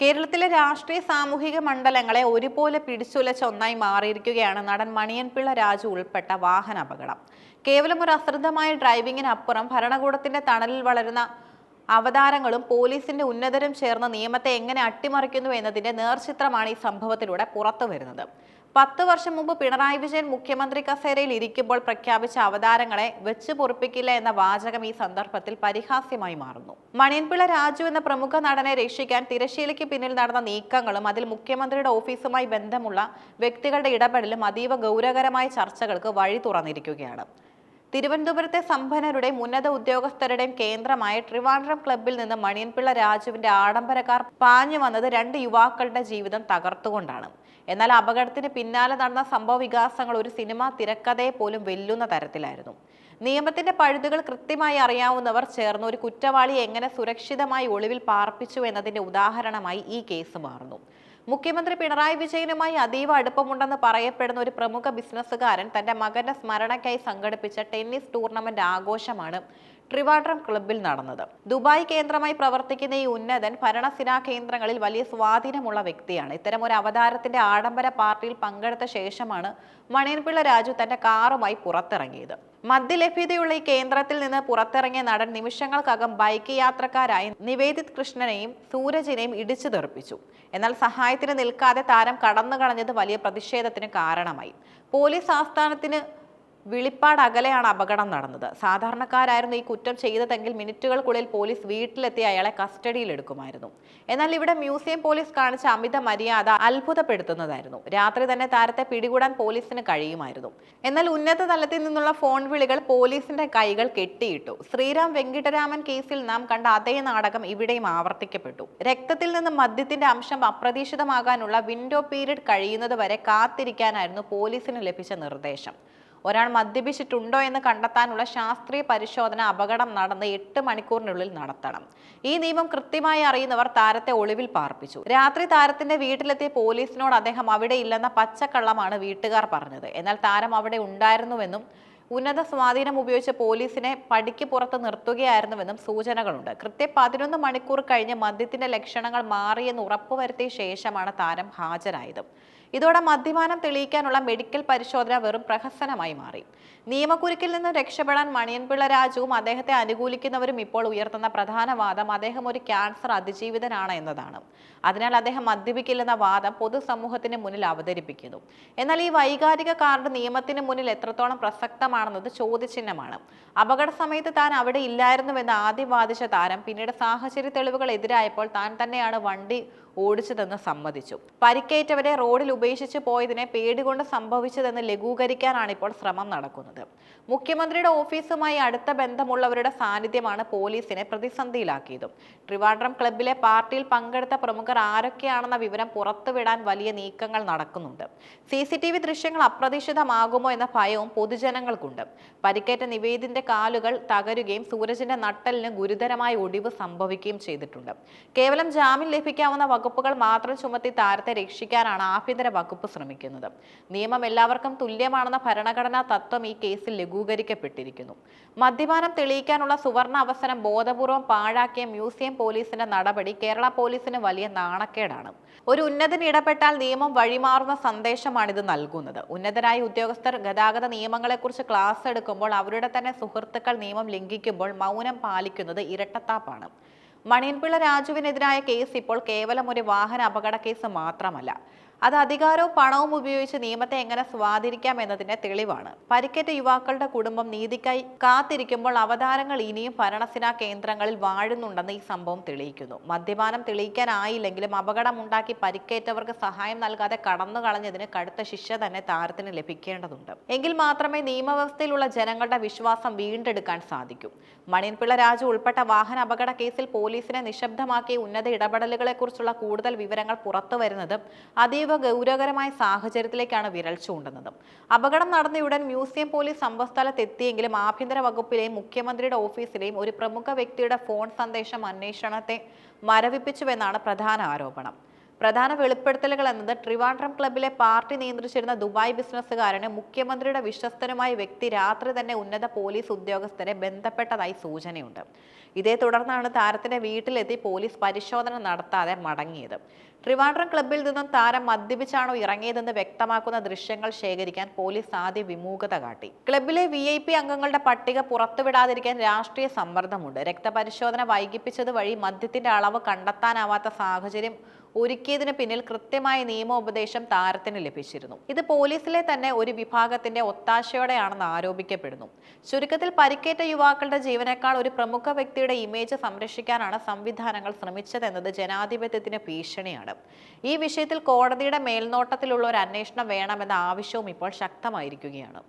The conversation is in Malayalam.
കേരളത്തിലെ രാഷ്ട്രീയ സാമൂഹിക മണ്ഡലങ്ങളെ ഒരുപോലെ പിടിച്ചുലച്ച ഒന്നായി മാറിയിരിക്കുകയാണ് നടൻ മണിയൻപിള്ള രാജു ഉൾപ്പെട്ട വാഹന അപകടം. കേവലം ഒരു അശ്രദ്ധമായ ഡ്രൈവിങ്ങിനപ്പുറം ഭരണകൂടത്തിന്റെ തണലിൽ വളരുന്ന അവതാരങ്ങളും പോലീസിന്റെ ഉന്നതരും ചേർന്ന് നിയമത്തെ എങ്ങനെ അട്ടിമറിക്കുന്നു എന്നതിന്റെ നേർചിത്രമാണ് ഈ സംഭവത്തിലൂടെ പുറത്തു വരുന്നത് പത്ത് വർഷം മുമ്പ് പിണറായി വിജയൻ മുഖ്യമന്ത്രി കസേരയിൽ ഇരിക്കുമ്പോൾ പ്രഖ്യാപിച്ച അവതാരങ്ങളെ വെച്ച് പൊറുപ്പിക്കില്ല എന്ന വാചകം ഈ സന്ദർഭത്തിൽ പരിഹാസ്യമായി മാറുന്നു. മണിയൻപിള്ള രാജു എന്ന പ്രമുഖ നടനെ രക്ഷിക്കാൻ തിരശ്ശീലയ്ക്ക് പിന്നിൽ നടന്ന നീക്കങ്ങളും അതിൽ മുഖ്യമന്ത്രിയുടെ ഓഫീസുമായി ബന്ധമുള്ള വ്യക്തികളുടെ ഇടപെടലും അതീവ ഗൗരവകരമായ ചർച്ചകൾക്ക് വഴി തുറന്നിരിക്കുകയാണ്. തിരുവനന്തപുരത്തെ സമ്പന്നരുടെയും ഉന്നത ഉദ്യോഗസ്ഥരുടെയും കേന്ദ്രമായ ട്രിവാൻഡ്രം ക്ലബ്ബിൽ നിന്ന് മണിയൻപിള്ള രാജുവിന്റെ ആഡംബരക്കാർ പാഞ്ഞു വന്നത് രണ്ട് യുവാക്കളുടെ ജീവിതം തകർത്തുകൊണ്ടാണ്. എന്നാൽ അപകടത്തിന് പിന്നാലെ നടന്ന സംഭവ വികാസങ്ങൾ ഒരു സിനിമ തിരക്കഥയെ പോലും വെല്ലുന്ന തരത്തിലായിരുന്നു. നിയമത്തിന്റെ പഴുതുകൾ കൃത്യമായി അറിയാവുന്നവർ ചേർന്ന് ഒരു കുറ്റവാളിയെ എങ്ങനെ സുരക്ഷിതമായി ഒളിവിൽ പാർപ്പിച്ചു എന്നതിന്റെ ഉദാഹരണമായി ഈ കേസ് മാറുന്നു. മുഖ്യമന്ത്രി പിണറായി വിജയനുമായി അതീവ അടുപ്പമുണ്ടെന്ന് പറയപ്പെടുന്ന ഒരു പ്രമുഖ ബിസിനസ്സുകാരൻ തന്റെ മകന്റെ സ്മരണയ്ക്കായി സംഘടിപ്പിച്ച ടെന്നീസ് ടൂർണമെന്റ് ആഘോഷമാണ് ട്രിവാൻഡ്രം ക്ലബിൽ നടന്നത്. ദുബായ് കേന്ദ്രമായി പ്രവർത്തിക്കുന്ന ഈ ഉന്നതൻ ഭരണസിനാ കേന്ദ്രങ്ങളിൽ വലിയ സ്വാധീനമുള്ള വ്യക്തിയാണ്. ഇത്തരം ഒരു അവതാരത്തിന്റെ ആഡംബര പാർട്ടിയിൽ പങ്കെടുത്ത ശേഷമാണ് മണിയൻപിള്ള രാജു തന്റെ കാറുമായി പുറത്തിറങ്ങിയത്. മദ്യലഭ്യതയുള്ള ഈ കേന്ദ്രത്തിൽ നിന്ന് പുറത്തിറങ്ങിയ നടൻ നിമിഷങ്ങൾക്കകം ബൈക്ക് യാത്രക്കാരായ നിവേദിത് കൃഷ്ണനെയും സൂരജിനെയും ഇടിച്ചു തെറിപ്പിച്ചു. എന്നാൽ സഹായത്തിന് നിൽക്കാതെ താരം കടന്നു കളഞ്ഞത് വലിയ പ്രതിഷേധത്തിന് കാരണമായി. പോലീസ് ആസ്ഥാനത്തിന് വിളിപ്പാട് അകലെയാണ് അപകടം നടന്നത്. സാധാരണക്കാരായിരുന്നു ഈ കുറ്റം ചെയ്തതെങ്കിൽ മിനിറ്റുകൾക്കുള്ളിൽ പോലീസ് വീട്ടിലെത്തി അയാളെ കസ്റ്റഡിയിലെടുക്കുമായിരുന്നു. എന്നാൽ ഇവിടെ മ്യൂസിയം പോലീസ് കാണിച്ച അമിത മര്യാദ അത്ഭുതപ്പെടുത്തുന്നതായിരുന്നു. രാത്രി തന്നെ താരത്തെ പിടികൂടാൻ പോലീസിന് കഴിയുമായിരുന്നു. എന്നാൽ ഉന്നത തലത്തിൽ നിന്നുള്ള ഫോൺ വിളികൾ പോലീസിന്റെ കൈകൾ കെട്ടിയിട്ടു. ശ്രീറാം വെങ്കിട്ടരാമൻ കേസിൽ നാം കണ്ട അതേ നാടകം ഇവിടെയും ആവർത്തിക്കപ്പെട്ടു. രക്തത്തിൽ നിന്ന് മദ്യത്തിന്റെ അംശം അപ്രതീക്ഷിതമാകാനുള്ള വിൻഡോ പീരീഡ് കഴിയുന്നത് വരെ കാത്തിരിക്കാനായിരുന്നു പോലീസിന് ലഭിച്ച നിർദ്ദേശം. ഒരാൾ മദ്യപിച്ചിട്ടുണ്ടോ എന്ന് കണ്ടെത്താനുള്ള ശാസ്ത്രീയ പരിശോധന അപകടം നടന്ന് എട്ട് മണിക്കൂറിനുള്ളിൽ നടത്തണം. ഈ നിയമം കൃത്യമായി അറിയുന്നവർ താരത്തെ ഒളിവിൽ പാർപ്പിച്ചു. രാത്രി താരത്തിന്റെ വീട്ടിലെത്തിയ പോലീസിനോട് അദ്ദേഹം അവിടെ ഇല്ലെന്ന പച്ചക്കള്ളമാണ് വീട്ടുകാർ പറഞ്ഞത്. എന്നാൽ താരം അവിടെ ഉണ്ടായിരുന്നുവെന്നും ഉന്നത സ്വാധീനം ഉപയോഗിച്ച് പോലീസിനെ പടിക്ക് പുറത്ത് നിർത്തുകയായിരുന്നുവെന്നും സൂചനകളുണ്ട്. കൃത്യം പതിനൊന്ന് മണിക്കൂർ കഴിഞ്ഞ് മദ്യത്തിന്റെ ലക്ഷണങ്ങൾ മാറിയെന്ന് ഉറപ്പുവരുത്തിയ ശേഷമാണ് താരം ഹാജരായത്. ഇതോടെ മദ്യപാനം തെളിയിക്കാനുള്ള മെഡിക്കൽ പരിശോധന വെറും പ്രഹസനമായി മാറി. നിയമക്കുരുക്കിൽ നിന്ന് രക്ഷപ്പെടാൻ മണിയൻപിള്ള രാജുവും അദ്ദേഹത്തെ അനുകൂലിക്കുന്നവരും ഇപ്പോൾ ഉയർത്തുന്ന പ്രധാന വാദം അദ്ദേഹം ഒരു ക്യാൻസർ അതിജീവിതനാണ് എന്നതാണ്. അതിനാൽ അദ്ദേഹം മദ്യപിക്കില്ലെന്ന വാദം പൊതുസമൂഹത്തിന് മുന്നിൽ അവതരിപ്പിക്കുന്നു. എന്നാൽ ഈ വൈകാരിക കാർഡ് നിയമത്തിന് മുന്നിൽ എത്രത്തോളം പ്രസക്തമാണെന്നത് ചോദ്യചിഹ്നമാണ്. അപകട സമയത്ത് താൻ അവിടെ ഇല്ലായിരുന്നുവെന്ന് ആദ്യം വാദിച്ച താരം പിന്നീട് സാഹചര്യ തെളിവുകൾ എതിരായപ്പോൾ താൻ തന്നെയാണ് വണ്ടി ഓടിച്ചതെന്ന് സമ്മതിച്ചു. പരിക്കേറ്റവരെ റോഡിൽ ഉപേക്ഷിച്ച് പോയതിനെ പേടികൊണ്ട് സംഭവിച്ചതെന്ന് ലഘൂകരിക്കാനാണ് ഇപ്പോൾ ശ്രമം നടക്കുന്നത്. മുഖ്യമന്ത്രിയുടെ ഓഫീസുമായി അടുത്ത ബന്ധമുള്ളവരുടെ സാന്നിധ്യമാണ് പോലീസിനെ പ്രതിസന്ധിയിലാക്കിയതും. ട്രിവാൻഡ്രം ക്ലബിലെ പാർട്ടിയിൽ പങ്കെടുത്ത പ്രമുഖർ ആരൊക്കെയാണെന്ന വിവരം പുറത്തുവിടാൻ വലിയ നീക്കങ്ങൾ നടക്കുന്നുണ്ട്. സി സി ടി വി ദൃശ്യങ്ങൾ അപ്രതീക്ഷിതമാകുമോ എന്ന ഭയവും പൊതുജനങ്ങൾക്കുണ്ട്. പരിക്കേറ്റ നിവേദിന്റെ കാലുകൾ തകരുകയും സൂരജിന്റെ നട്ടലിന് ഗുരുതരമായ ഒടിവ് സംഭവിക്കുകയും ചെയ്തിട്ടുണ്ട്. കേവലം ജാമ്യം ലഭിക്കാവുന്ന വകുപ്പുകൾ മാത്രം ചുമത്തി താരത്തെ രക്ഷിക്കാനാണ് ആഭ്യന്തര വകുപ്പ് ശ്രമിക്കുന്നത്. നിയമം എല്ലാവർക്കും തുല്യമാണെന്ന ഭരണഘടനാ തത്വം ഈ കേസിൽ ലഘൂകരിക്കപ്പെട്ടിരിക്കുന്നു. മദ്യപാനം തെളിയിക്കാനുള്ള സുവർണ അവസരം ബോധപൂർവം പാഴാക്കിയ മ്യൂസിയം പോലീസിന്റെ നടപടി കേരള പോലീസിന് വലിയ നാണക്കേടാണ്. ഒരു ഉന്നതൻ ഇടപെട്ടാൽ നിയമം വഴിമാറുന്ന സന്ദേശമാണ് ഇത് നൽകുന്നത്. ഉന്നതരായ ഉദ്യോഗസ്ഥർ ഗതാഗത നിയമങ്ങളെക്കുറിച്ച് ക്ലാസ് എടുക്കുമ്പോൾ അവരുടെ തന്നെ സുഹൃത്തുക്കൾ നിയമം ലംഘിക്കുമ്പോൾ മൗനം പാലിക്കുന്നത് ഇരട്ടത്താപ്പാണ്. മണിയൻപിള്ള രാജുവിനെതിരായ കേസ് ഇപ്പോൾ കേവലം ഒരു വാഹന അപകട കേസ് മാത്രമല്ല. അത് അധികാരവും പണവും ഉപയോഗിച്ച് നിയമത്തെ എങ്ങനെ സ്വാധീനിക്കാം എന്നതിന്റെ തെളിവാണ്. പരിക്കേറ്റ യുവാക്കളുടെ കുടുംബം നീതിക്കായി കാത്തിരിക്കുമ്പോൾ അവതാരങ്ങൾ ഇനിയും ഭരണസിനാ കേന്ദ്രങ്ങളിൽ വാഴുന്നുണ്ടെന്ന് ഈ സംഭവം തെളിയിക്കുന്നു. മദ്യപാനം തെളിയിക്കാനായില്ലെങ്കിലും അപകടമുണ്ടാക്കി പരിക്കേറ്റവർക്ക് സഹായം നൽകാതെ കടന്നു കളഞ്ഞതിന് കടുത്ത ശിക്ഷ തന്നെ താരത്തിന് ലഭിക്കേണ്ടതുണ്ട്. എങ്കിൽ മാത്രമേ നിയമവ്യവസ്ഥയിലുള്ള ജനങ്ങളുടെ വിശ്വാസം വീണ്ടെടുക്കാൻ സാധിക്കൂ. മണിയൻപിള്ള രാജു ഉൾപ്പെട്ട വാഹന അപകട കേസിൽ പോലീസിനെ നിശബ്ദമാക്കി ഉന്നത ഇടപെടലുകളെക്കുറിച്ചുള്ള കൂടുതൽ വിവരങ്ങൾ പുറത്തു വരുന്നത് അതീവ ഗൗരവകരമായ സാഹചര്യത്തിലേക്കാണ് വിരൽ ചൂണ്ടുന്നത്. അപകടം നടന്നയുടൻ മ്യൂസിയം പോലീസ് സംഭവസ്ഥലത്തെത്തിയെങ്കിലും ആഭ്യന്തര വകുപ്പിലെയും മുഖ്യമന്ത്രിയുടെ ഓഫീസിലെയും ഒരു പ്രമുഖ വ്യക്തിയുടെ ഫോൺ സന്ദേശം അന്വേഷണത്തെ മരവിപ്പിച്ചുവെന്നാണ് പ്രധാന ആരോപണം. പ്രധാന വെളിപ്പെടുത്തലുകൾ എന്നത് ട്രിവാൻഡ്രം ക്ലബിലെ പാർട്ടി നിയന്ത്രിച്ചിരുന്ന ദുബായ് ബിസിനസ്സുകാരന് മുഖ്യമന്ത്രിയുടെ വിശ്വസ്തനുമായ വ്യക്തി രാത്രി തന്നെ ഉന്നത പോലീസ് ഉദ്യോഗസ്ഥരെ ബന്ധപ്പെട്ടതായി സൂചനയുണ്ട്. ഇതേ തുടർന്നാണ് താരത്തിന്റെ വീട്ടിലെത്തി പോലീസ് പരിശോധന നടത്താതെ മടങ്ങിയത്. ട്രിവാൻഡ്രം ക്ലബിൽ നിന്നും താരം മദ്യപിച്ചാണോ ഇറങ്ങിയതെന്ന് വ്യക്തമാക്കുന്ന ദൃശ്യങ്ങൾ ശേഖരിക്കാൻ പോലീസ് ആദ്യ വിമുഖത കാട്ടി. ക്ലബിലെ വി ഐ പി അംഗങ്ങളുടെ പട്ടിക പുറത്തുവിടാതിരിക്കാൻ രാഷ്ട്രീയ സമ്മർദ്ദമുണ്ട്. രക്തപരിശോധന വൈകിപ്പിച്ചത് വഴി മദ്യത്തിന്റെ അളവ് കണ്ടെത്താനാവാത്ത സാഹചര്യം ഒരുക്കിയതിന് പിന്നിൽ കൃത്യമായ നിയമോപദേശം താരത്തിന് ലഭിച്ചിരുന്നു. ഇത് പോലീസിലെ തന്നെ ഒരു വിഭാഗത്തിന്റെ ഒത്താശയോടെയാണെന്ന് ആരോപിക്കപ്പെടുന്നു. ചുരുക്കത്തിൽ പരിക്കേറ്റ യുവാക്കളുടെ ജീവനേക്കാൾ ഒരു പ്രമുഖ വ്യക്തിയുടെ ഇമേജ് സംരക്ഷിക്കാനാണ് സംവിധാനങ്ങൾ ശ്രമിച്ചതെന്നത് ജനാധിപത്യത്തിന് ഭീഷണിയാണ്. ഈ വിഷയത്തിൽ കോടതിയുടെ മേൽനോട്ടത്തിലുള്ള ഒരു അന്വേഷണം വേണമെന്ന ആവശ്യവും ഇപ്പോൾ ശക്തമായിരിക്കുകയാണ്.